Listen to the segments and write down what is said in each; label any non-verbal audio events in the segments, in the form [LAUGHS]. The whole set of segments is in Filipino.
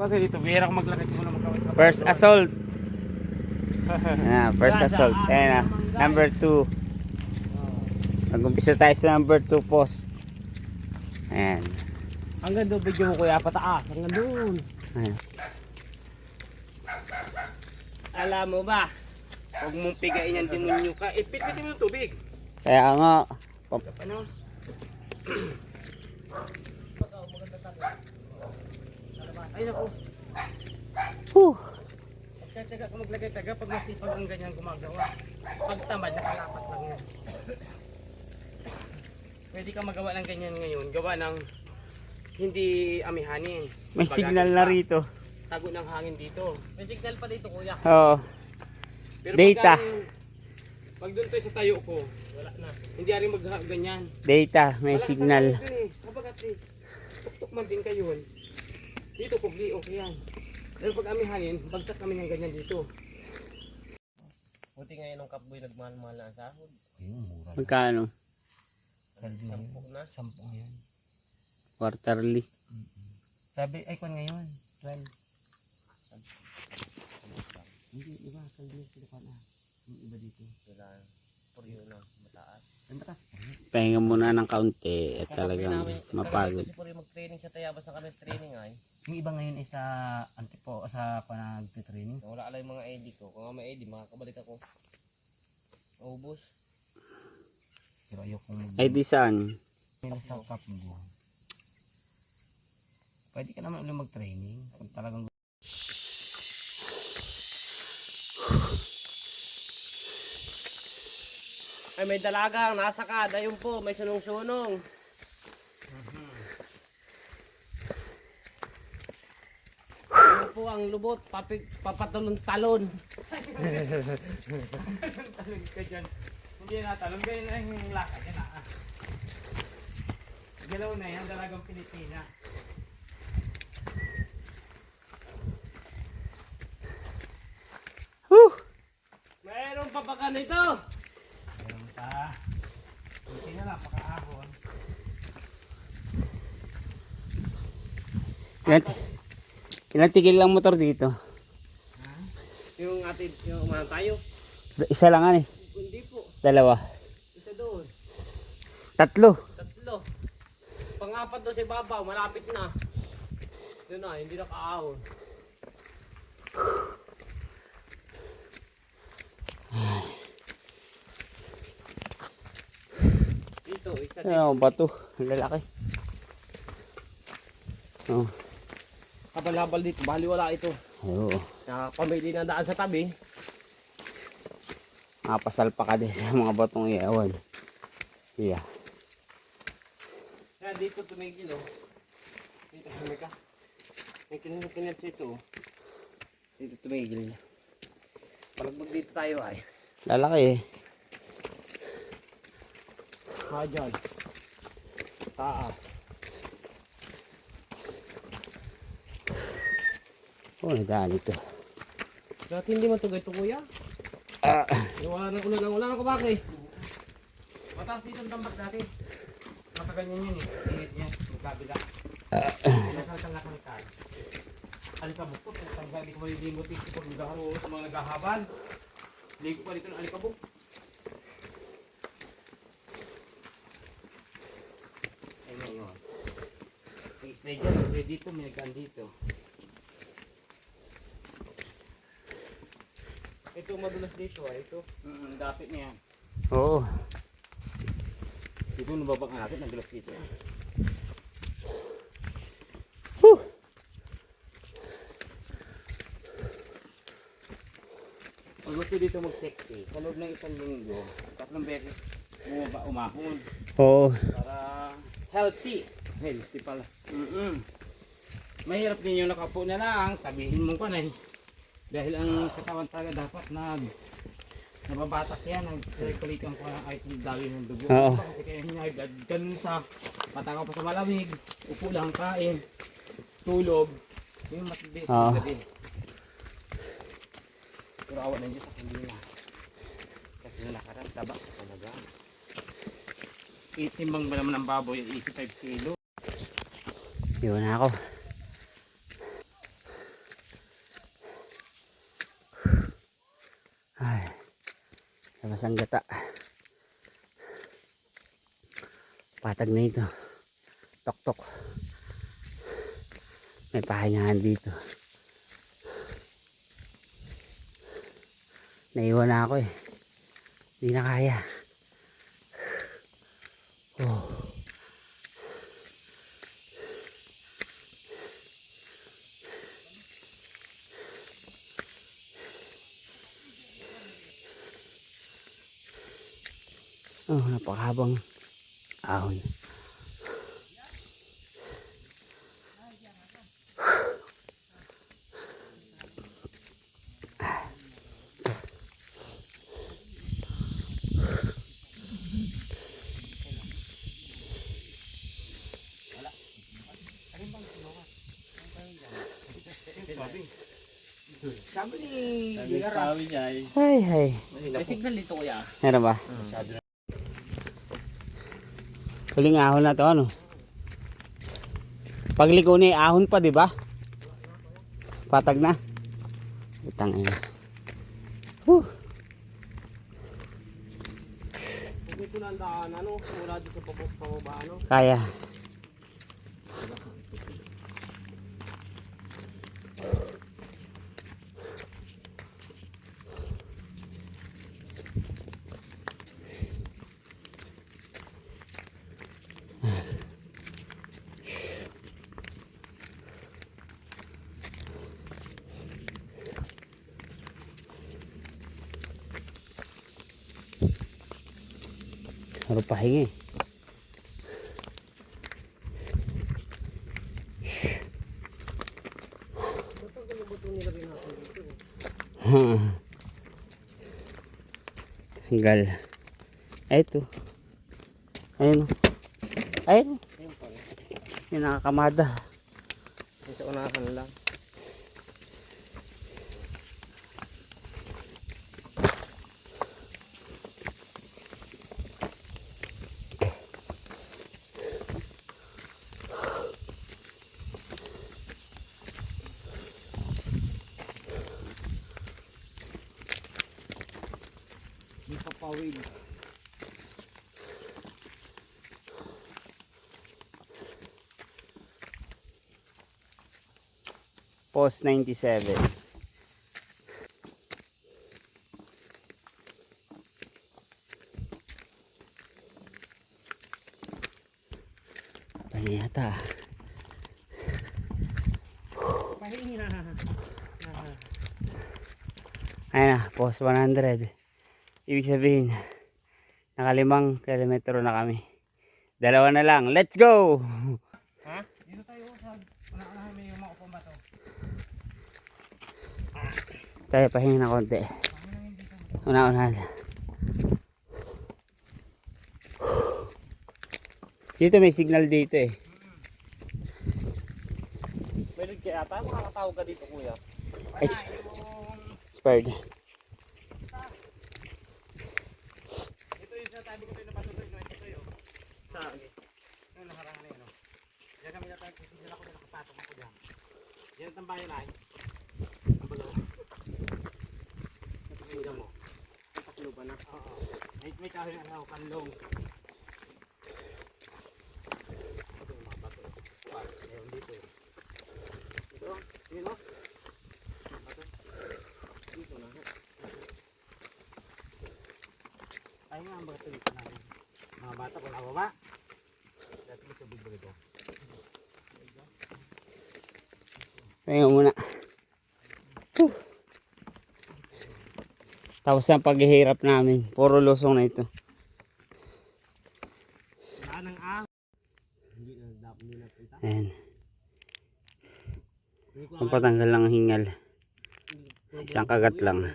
Kasi dito, bihira ko maglakad mo na magkawit. First assault. [LAUGHS] Ah, first assault. Ayan na. Number 2. Mag-umpisa tayo sa number 2 post. Ayan. Hanggang doon, video mo kuya, pataas. Hanggang doon. Ayan. Alam mo ba? Huwag mong pigain yung demonyo ka. Eh, pitpitin mo yung tubig. Kaya nga. Ano? [CLEARS THROAT] Ay, naku. Whew. Pagkatsaga ka maglagay taga pag masipag ang ganyan gumagawa. Pag tamad, nakalapat lang yan. Pwede ka magawa ng ganyan ngayon. Gawa ng hindi amihanin. May signal na pa, rito. Tago ng hangin dito. May signal pa dito kuya. Oo. Pero Data. Pag, pag doon tayo sa tayo ko, wala na. Hindi rin mag ganyan. Data. May Wala signal. dun eh. Kabagat eh. Tuktok man din kayo. Dito pugli, okay yan. Pero pag amihanin, bagsak kami ng ganyan dito. Buti ngayon ng kapboy nagmahal-mahal na ang sahod. Magkano? Sampung na. Sampung yan. Quarterly. Sabi, ay kung ngayon, 12. Hindi, iba, 12 years sila na. Yung iba dito. Sila, puryo na, mataas. Pahinga muna ng kaunti at talagang mapagod. Kasi puryo mag-training sa Tayabas na kami training ay. Yung iba ngayon ay sa antipo, sa panag-training. Wala alay mga ID ko. Kung may ID, makakabalik ako. Ubus. Pero ayokong mag- di saan? sa kapgo. Pwede ka naman ulit mag-training. Kung talagang Ay, may dalagang nasa kada yun po, may sunong-sunong. Po ang lubot, papig, papatalon-talon. talon ka dyan. Hindi na talon, ganyan na yung lakad yan ah. Galaw na yan, dalagang Pilipina. Whew! Mayroon pa ba ka nito? Meron pa. Hindi na lang, pakaahon. Ilan, ilan tigil lang motor dito? Yung atin, yung umahan tayo. Isa lang ano eh. Hindi po. Dalawa. Isa doon. Tatlo. Tatlo. Pangapat doon si Babaw, malapit na. Yun na, hindi na kaahon. Dito, isa dito. Ano ba to? Ang lalaki. Oh. Habal-habal dito, bali wala ito. Oo. Nakapamili na daan sa tabi. Makapasal pa ka din sa mga batong iyawan. Yeah. Kaya dito tumigil oh. Dito tumigil ka. May kinil ito oh. Dito tumigil niya. Palagbag dito tayo ay. Lalaki eh. Ha dyan. Taas. Oh, nadaan ito. Dati hindi man tugay ito kuya. Ah, Wala ulan ng ulan ako bakit? Mataas dito ang tambak dati. Mataganyan yun eh. Init niya. Magkabila. Pinakalitang nakalitan. Alikabok po. Tanggal di ko malilimot dito pag naghaharo sa mga naghahabal. Ligo pa dito ng alikabok. Ay ngayon. May stay dyan. May dito. May nagkaan dito. Ito madulas dito ah. Ito. Mm, dapit niya. oo. Dito nababak natin. Nadulas dito. Whew. Pag gusto dito mag-sexy, sa loob ng isang linggo, tatlong beses bumaba umahon Oo. para healthy. Healthy pala. Mm Mahirap din yung nakapo na lang, sabihin mo pa na eh. Dahil ang katawan talaga dapat nag nababatak yan, nag-circulate ang ayos ng daloy ng dugo. Oo. Kasi kaya hinahid, ganun sa patakaw pa sa malamig, upo lang kain, tulog, yung matindi Oo. sa gabi. Pero awa ng Diyos hindi na. Kasi na nakaraan, tabak talaga. Itimbang ba naman ng baboy, 85 kilo. Iwan na ako. Labas ang gata. Patag na ito. Tok tok. May pahingahan dito. Naiwan na ako eh. Hindi na kaya. Oh, napakahabang ahon. Sabi ni ay, Ay, ay. may signal dito kuya. Meron ba? Masyado na. Huling ahon na to, ano? Pagliko ni ahon pa, di ba? Patag na. Itang ina. Huh. Dito na ano, mula dito sa pababa, ano. Kaya. Harap pahingi. Tanggal. Ay, ito. Ayun. o. Ayun. o. Yung nakakamada. Sa unahan lang. Pawid. Post 97. Pani yata. Pahinga. Ayun na, post 100. Ibig sabihin, nakalimang kilometro na kami. Dalawa na lang. Let's go! Ha? Dito tayo sa unahan may yung mga pambato. Tayo pahinga na konti. Una-unahan. Dito may signal dito eh. Pwede kaya tayo makakatawag ka dito kuya. Ex- expired. Sinasabi ko tayo na patuloy no, ito yun. Sa yung nakarangan na yun. no? Diyan kami natawag kasi sila ko na nakapasok ako diyan. Yan ang tambayan ay. Ang balo. Napakinggan mo. Ang pakluban na. Oo. May, may kahoy na ako, kanlong. Ito yung mga bato. Ayun dito. Ito, yun o. Bato. Dito na. Ay nga ang bato dito namin. Mga bata ko nababa. Dati ito bibig ito. Pahinga muna. Huh. Tapos ang paghihirap namin. Puro lusong na ito. Ayan. Ang patanggal lang ang hingal. Isang kagat lang.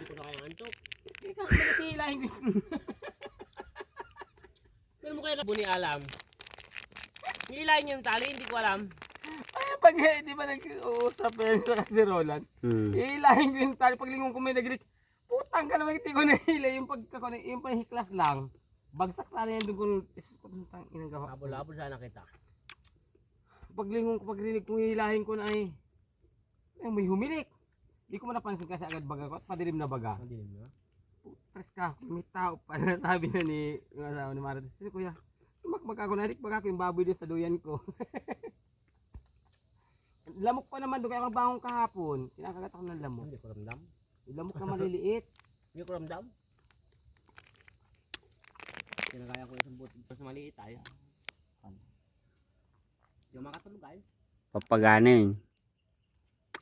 Pero mo kaya ni alam. Nilayin yung tali, hindi ko alam. Pag hindi ba nag-uusap yan sa kasi Roland, Hmm. hilahin ko yung tali. Pag lingon ko may nag putang ka naman, hindi ko nahila. Yung pagkako, yung panghiklas lang. Bagsak sana yan doon kung putang inang gawa. Abol-abol sana kita. Pag lingon ko, pag rinig kong hilahin ko na ay, ay may humilik. Hindi ko man napansin kasi agad baga ko at padilim na baga. Madilim na. stress ka. May tao pa. Sabi na ni, yung asawa ni Marites, "Sino, kuya, sumakbag ako, nalikbag ako yung baboy doon sa duyan ko. [LAUGHS] lamok pa naman doon kaya ako bangon kahapon. Kinakagat ako ng lamok. Hindi ko ramdam. Yung lamok na maliliit. Hindi ko ramdam. Kinagaya ko isang buti. Tapos maliit tayo. Yung makatulog ay. Papagana yun.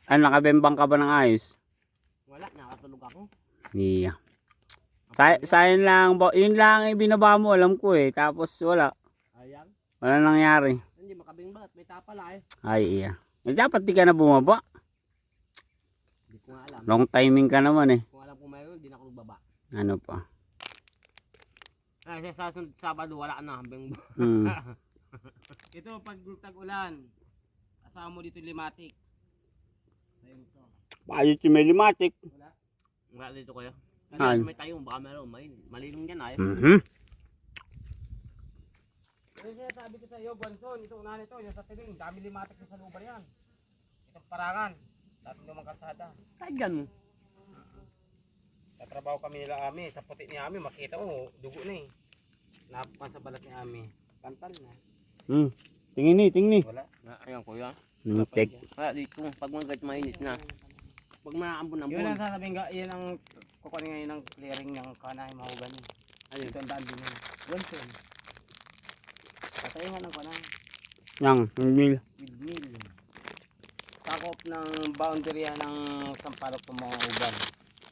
Ano, nakabembang ka ba ng ayos? Wala, nakatulog ako. Iya. Say sayang lang, bo- yun lang yung binaba mo, alam ko eh. Tapos wala, Ayan. wala nangyari. Hindi makabingbat. May tapala eh. Ay, iya. Eh, dapat di ka na bumaba. Hindi ko nga alam. Long timing ka naman eh. Kung alam ko mayroon, hindi na ako nagbaba. Ano pa? Kasi sa sunod Sabado, wala na. Hambing Hmm. [LAUGHS] Ito, pag tag-ulan, asawa mo dito limatic. Ayun to. Bayot yung may limatic. Wala dito kayo. Kasi may tayong baka meron. May malilong dyan ay. Mhm. Yung sinasabi ko sa iyo, Bonson, itong unahan ito, yung sa tiling, dami limatic sa lubar yan. Itong parangan, dati naman kalsada. Kahit dyan. Tatrabaho kami nila Ami, sa puti ni Ami, makita ko, dugo na eh. Napakan sa balat ni Ami. Kantal na. Hmm. Tingin ni, tingin ni. Wala. Na, ayan kuya. Hmm, tek. Kaya dito, pag mga mainit na. Pag maambon-ambon. Yun ang sasabihin ka, yun ang kukunin ngayon ng clearing ng kanay mahugan niya. Ano ito ang daan din yun. Bonson. Patay nga ng kanay. Yang, hindi. with mill. Sakop ng boundary yan ng sampalok ng mga uban.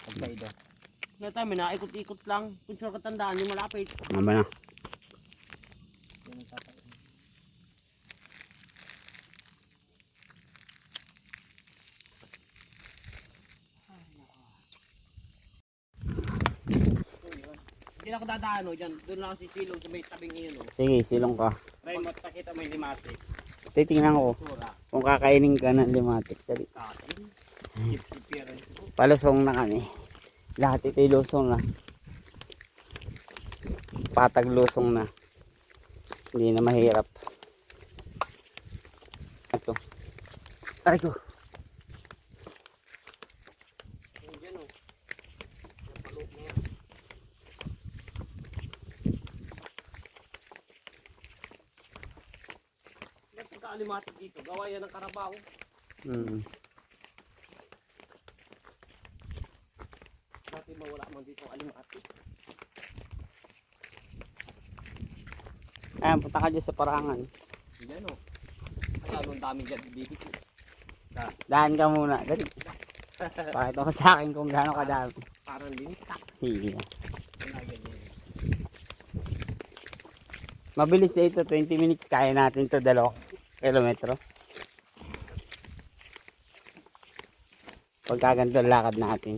Pagkaido. Na tayo, naikot-ikot lang. Kung sure katandaan, yung malapit. Mama na. Hindi ako dadaan o dyan. Doon lang ako sisilong sa may tabing iyon o. Sige, silong ka. Try mo, takita mo yung limatic. Titingnan ko kung kakainin ka ng limatic. Dali. Palusong na kami. Lahat ito'y lusong na. Patag lusong na. Hindi na mahirap. Ito. Aray ko. Ba't pagkaalimatik dito? Gawa yan ng karabaw. Hmm. Dati mawala man dito ang alimatik. Ayan, punta ka dyan sa parangan. Dyan o. Kaya nung dami dyan dito. Dahan ka muna. Dali. [LAUGHS] Pakita mo sa akin kung gaano kadami. Parang lintak. Hiya. Mabilis na ito. 20 minutes. Kaya natin to dalawang kilometro. Pagkaganto ang lakad natin.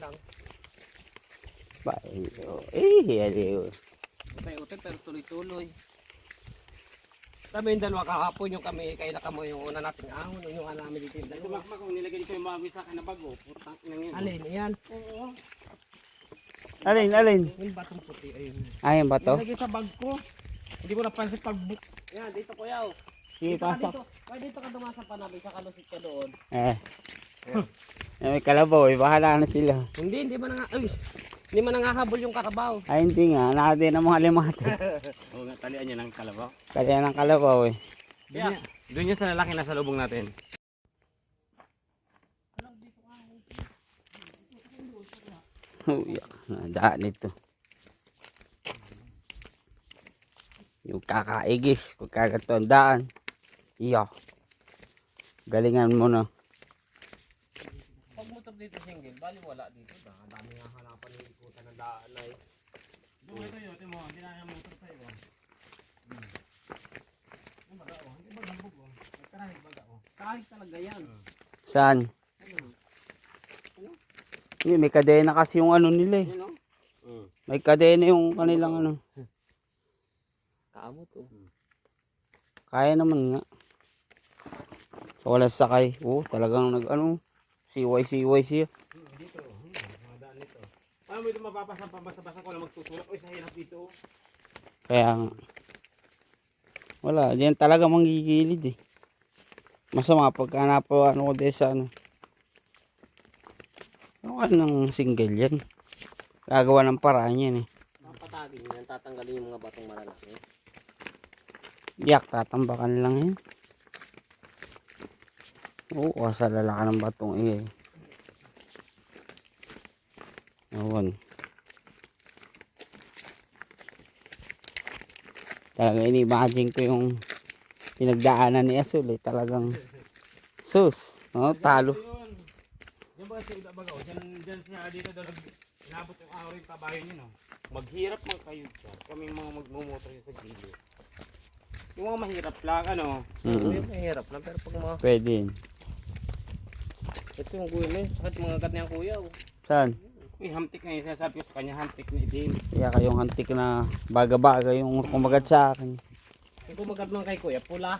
Lang. Bayo. Eh, hiyali. Utay-utay pero tuloy-tuloy. Kami yung dalawa kahapon yung kami kay nakamo yung una nating ahon yung ano namin dito yung Ito dalawa. kung nilagay dito yung mga sa akin na bago. Putang yan. Alin, yan. Alin, alin. Yung batong puti, ayun. Ayan ba to? Nilagay sa bag ko. Hindi ko napansin pag book. Yan, dito kuya. oh. Sige, Dito ka pasok. dito. Pwede dito ka dumasa pa namin, sa kalusit ka doon. Eh. [LAUGHS] Eh, may kalabaw eh. Bahala na sila. Hindi, hindi man nga, ay, hindi man nangahabol yung karabaw. Ay, hindi nga. Nakati ng mga limate. [LAUGHS] Oo nga, talian niya ng kalabaw. Kaya ng kalabaw eh. Yeah. Doon yun sa lalaki nasa lubong natin. Uyak. Nadaan ito. Yung kakaigis. Kung kagato ang daan. Iya. Galingan mo na. Pag motor dito single, bali wala dito. Ang dami nga hanapan ng ikutan ng daan na eh. Doon ito yun, mo, hindi na yung motor sa'yo. Hmm. Ang baga oh, hindi ba gambog oh. Nagkarahin baga oh. Kahit talaga yan. Saan? Hindi, may kadena kasi yung ano nila eh. O. May kadena yung kanilang ano. Kaamo to. Kaya naman nga. So, wala sakay. Oo, talagang nag ano. Siway, siway siya. Hmm, dito, hmm, mga daan nito. Paano mo ito mapapasa pabasa-basa ko lang magtutulak? Uy, sa hirap dito. oh. Kaya nga. Wala, diyan talaga manggigilid eh. Masama pagka napo ano ko sa ano. Ano ng single yan? Gagawa ng paraan yan eh. Papatagin yan, tatanggalin yung mga batong malalaki. Yak, tatambakan lang yan. Oo, kasalala ka ng batong eh. Awan. Talaga ini-imagine ko yung pinagdaanan ni Asul eh. Talagang sus. Oh, talo. Yun. Diyan ba si Uda Bagaw? Diyan, diyan siya dito inabot yung araw yung kabayo niyo, no? Maghirap man kayo dyan. Kami mga magmumotor sa gilid. Yung mga mahirap lang, ano? Mm-mm. Yung mahirap na, pero pag mga... Pwede. Ito yung na yun, sakit mga agat niya kuya. Oh. Saan? Uy, hamtik na yun. Sinasabi ko sa kanya, hamtik na din. Kaya kayong antik na baga-baga yung kumagat sa akin. Yung kumagat man kay kuya, pula.